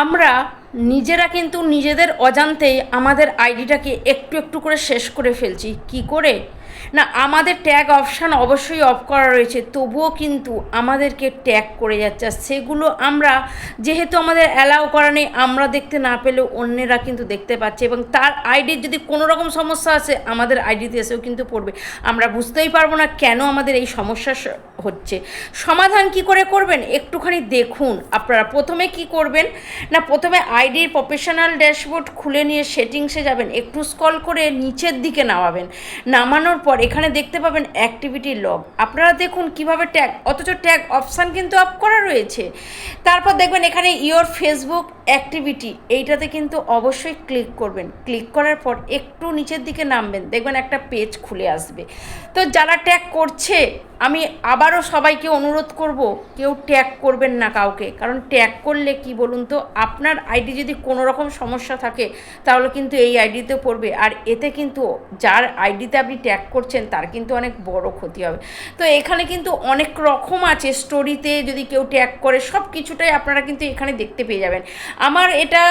আমরা নিজেরা কিন্তু নিজেদের অজান্তেই আমাদের আইডিটাকে একটু একটু করে শেষ করে ফেলছি। কি করে? না, আমাদের ট্যাগ অপশান অবশ্যই অফ করা রয়েছে, তবুও কিন্তু আমাদেরকে ট্যাগ করে যাচ্ছে। সেগুলো আমরা, যেহেতু আমাদের অ্যালাউ করা নেই, আমরা দেখতে না পেলেও অন্যেরা কিন্তু দেখতে পাচ্ছে এবং তার আইডির যদি কোনো রকম সমস্যা আছে আমাদের আইডিতে এসেও কিন্তু পড়বে। আমরা বুঝতেই পারব না কেন আমাদের এই সমস্যা হচ্ছে। সমাধান কি করে করবেন? একটুখানি দেখুন। আপনারা প্রথমে কি করবেন? না, প্রথমে আইডির প্রফেশনাল ড্যাশবোর্ড খুলে নিয়ে সেটিংসে যাবেন। একটু স্কল করে নিচের দিকে নামাবেন। নামানোর পর এখানে দেখতে পাবেন অ্যাক্টিভিটি লগ আপনারা দেখুন কীভাবে ট্যাগ অথচ ট্যাগ অপশান কিন্তু অফ করা রয়েছে। তারপর দেখবেন এখানে ইওর ফেসবুক অ্যাক্টিভিটি এইটাতে কিন্তু অবশ্যই ক্লিক করবেন। ক্লিক করার পর একটু নিচের দিকে নামবেন, দেখবেন একটা পেজ খুলে আসবে। তো যারা ট্যাগ করছে, আমি আবারও সবাইকে অনুরোধ করব, কেউ ট্যাগ করবেন না কাউকে। কারণ ট্যাগ করলে কি বলুন তো, আপনার আইডি যদি কোনো রকম সমস্যা থাকে, তাহলে কিন্তু এই আইডিতে পড়বে। আর এতে কিন্তু যার আইডিতে আপনি ট্যাগ করছেন, তার কিন্তু অনেক বড় ক্ষতি হবে। তো এখানে কিন্তু অনেক রকম আছে, স্টোরিতে যদি কেউ ট্যাগ করে, সব কিছুটাই আপনারা কিন্তু এখানে দেখতে পেয়ে যাবেন। আমার এটা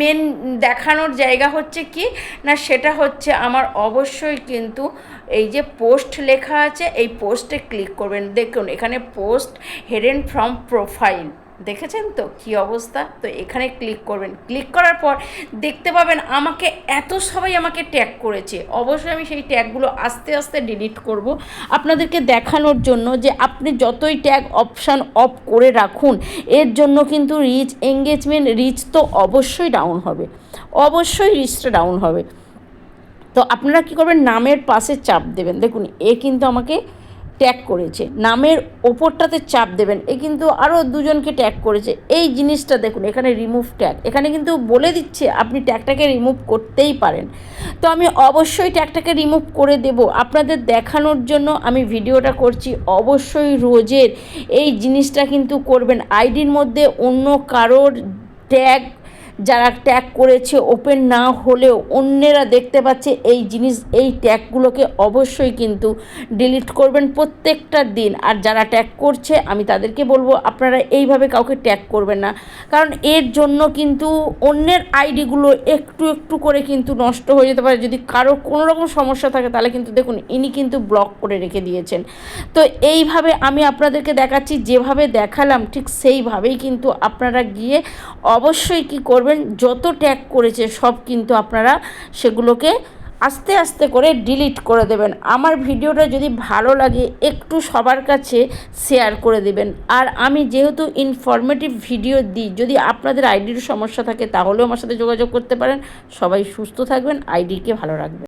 মেন দেখানোর জায়গা হচ্ছে কি, না সেটা হচ্ছে আমার অবশ্যই কিন্তু এই যে পোস্ট লেখা আছে, এই পোস্টে ক্লিক করবেন। দেখুন, এখানে পোস্ট হেডেন ফ্রম প্রোফাইল দেখেছেন তো কি অবস্থা? তো এখানে ক্লিক করবেন। ক্লিক করার পর দেখতে পাবেন আমাকে এত সবাই আমাকে ট্যাগ করেছে। অবশ্যই আমি সেই ট্যাগগুলো আস্তে আস্তে ডিলিট করব। আপনাদেরকে দেখানোর জন্য যে আপনি যতই ট্যাগ অপশান অফ করে রাখুন, এর জন্য কিন্তু রিচ এঙ্গেজমেন্ট রিচ তো অবশ্যই ডাউন হবে। অবশ্যই রিচটা ডাউন হবে। তো আপনারা কী করবেন? নামের পাশে চাপ দেবেন। দেখুন, এ কিন্তু আমাকে ট্যাগ করেছে। নামের ওপরটাতে চাপ দেবেন। এ কিন্তু আরও দুজনকে ট্যাগ করেছে। এই জিনিসটা দেখুন, এখানে রিমুভ ট্যাগ এখানে কিন্তু বলে দিচ্ছে, আপনি ট্যাগটাকে রিমুভ করতেই পারেন। তো আমি অবশ্যই ট্যাগটাকে রিমুভ করে দেব। আপনাদের দেখানোর জন্য আমি ভিডিওটা করছি অবশ্যই রোজের। এই জিনিসটা কিন্তু করবেন। আইডির মধ্যে অন্য কারোর ট্যাগ যারা ট্যাগ করেছে ওপেন না হলেও অন্যেরা দেখতে পাচ্ছে এই জিনিস, এই ট্যাগগুলোকে অবশ্যই কিন্তু ডিলিট করবেন প্রত্যেকটা দিন। আর যারা ট্যাগ করছে, আমি তাদেরকে বলব, আপনারা এইভাবে কাউকে ট্যাগ করবেন না। কারণ এর জন্য কিন্তু অন্যের আইডিগুলো একটু একটু করে কিন্তু নষ্ট হয়ে যেতে পারে। যদি কারও কোনো রকম সমস্যা থাকে, তাহলে কিন্তু দেখুন, ইনি কিন্তু ব্লক করে রেখে দিয়েছেন। তো এইভাবে আমি আপনাদেরকে দেখাচ্ছি, যেভাবে দেখালাম, ঠিক সেইভাবেই কিন্তু আপনারা গিয়ে অবশ্যই কি করবেন যত ট্যাগ করেছে সব কিন্তু আপনারা সেগুলোকে আস্তে আস্তে করে ডিলিট করে দেবেন। আমার ভিডিওটা যদি ভালো লাগে, একটু সবার কাছে শেয়ার করে দেবেন। আর আমি যেহেতু ইনফরমেটিভ ভিডিও দিই, যদি আপনাদের আইডির সমস্যা থাকে, তাহলেও আমার সাথে যোগাযোগ করতে পারেন। সবাই সুস্থ থাকবেন আইডিকে ভালো রাখবেন।